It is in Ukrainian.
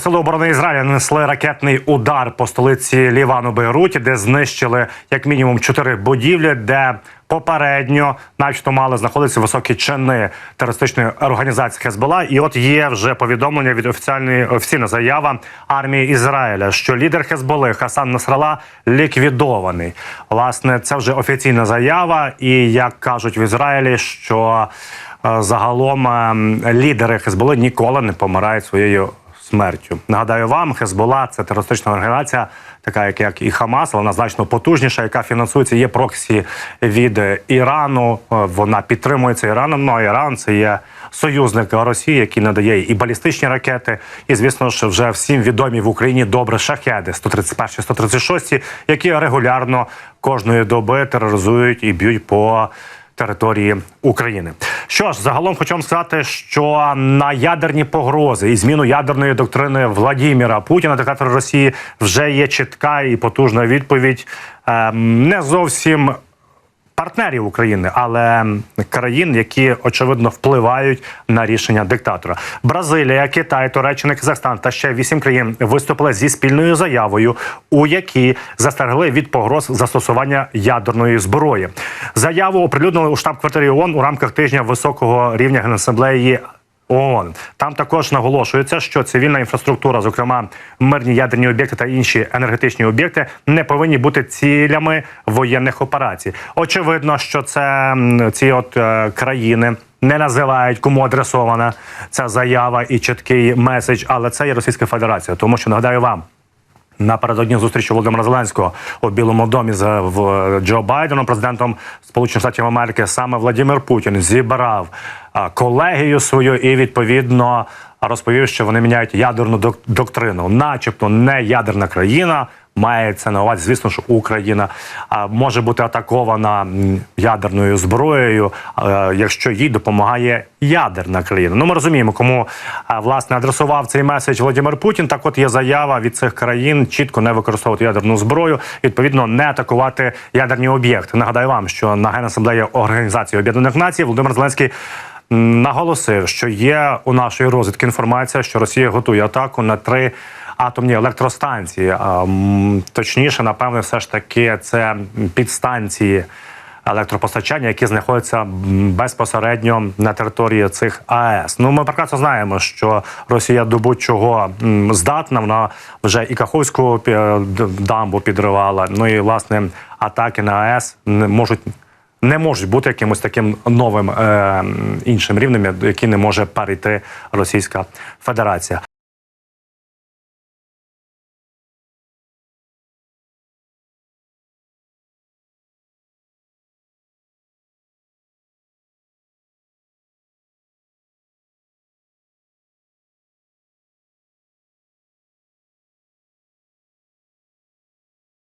сили оборони Ізраїля нанесли ракетний удар по столиці Лівану Бейруті, де знищили як мінімум чотири будівлі, де попередньо, начебто, мали знаходитися високі чини терористичної організації Хезбола. І от є вже повідомлення від офіціальної офіційна заява армії Ізраїля, що лідер Хезболи Хасан Насрала ліквідований. Власне, це вже офіційна заява, і як кажуть в Ізраїлі, що е, загалом е, лідери Хезболи ніколи не помирають своєю смертю. Нагадаю вам, Хезбола це терористична організація, така як, як і Хамас, вона значно потужніша, яка фінансується. Є проксі від Ірану. Е, Вона підтримується Іраном. Ну а Іран це є союзник Росії, який надає і балістичні ракети, і звісно ж вже всім відомі в Україні добре шахеди 131 136 які регулярно кожної доби тероризують і б'ють по території України. Що ж, загалом хочу вам сказати, що на ядерні погрози і зміну ядерної доктрини Владіміра Путіна, диктатора Росії, вже є чітка і потужна відповідь. Ем, не зовсім партнерів України, але країн, які очевидно впливають на рішення диктатора. Бразилія, Китай, Туреччина, Казахстан та ще вісім країн виступили зі спільною заявою, у якій застерегли від погроз застосування ядерної зброї. Заяву оприлюднили у штаб-квартирі ООН у рамках тижня високого рівня генасамблеї ООН. Там також наголошується, що цивільна інфраструктура, зокрема мирні ядерні об'єкти та інші енергетичні об'єкти, не повинні бути цілями воєнних операцій. Очевидно, що це ці от е, країни. Не називають кому адресована ця заява і чіткий меседж, але це є Російська Федерація, тому що нагадаю вам, Напередодні зустрічі Володимира Зеленського у Білому домі з в Джо Байденом, президентом Сполучених Штатів Америки, саме Владимир Путін зібрав колегію свою і відповідно розповів, що вони міняють ядерну док- доктрину, начебто не ядерна країна. Мається на увазі, звісно, що Україна може бути атакована ядерною зброєю, якщо їй допомагає ядерна країна. Ну ми розуміємо, кому власне адресував цей меседж Володимир Путін. Так, от є заява від цих країн чітко не використовувати ядерну зброю, відповідно, не атакувати ядерні об'єкти. Нагадаю вам, що на генасамблеї Організації Об'єднаних Націй Володимир Зеленський наголосив, що є у нашої розвідки інформація, що Росія готує атаку на три атомні електростанції. Точніше, напевне, все ж таки це підстанції електропостачання, які знаходяться безпосередньо на території цих АЕС. Ну ми прекрасно знаємо, що Росія до будь-чого здатна. Вона вже і Каховську пі- дамбу підривала. Ну і власне атаки на АЕС не можуть. Не можуть бути якимось таким новим е, іншим рівнем, який не може перейти Російська Федерація.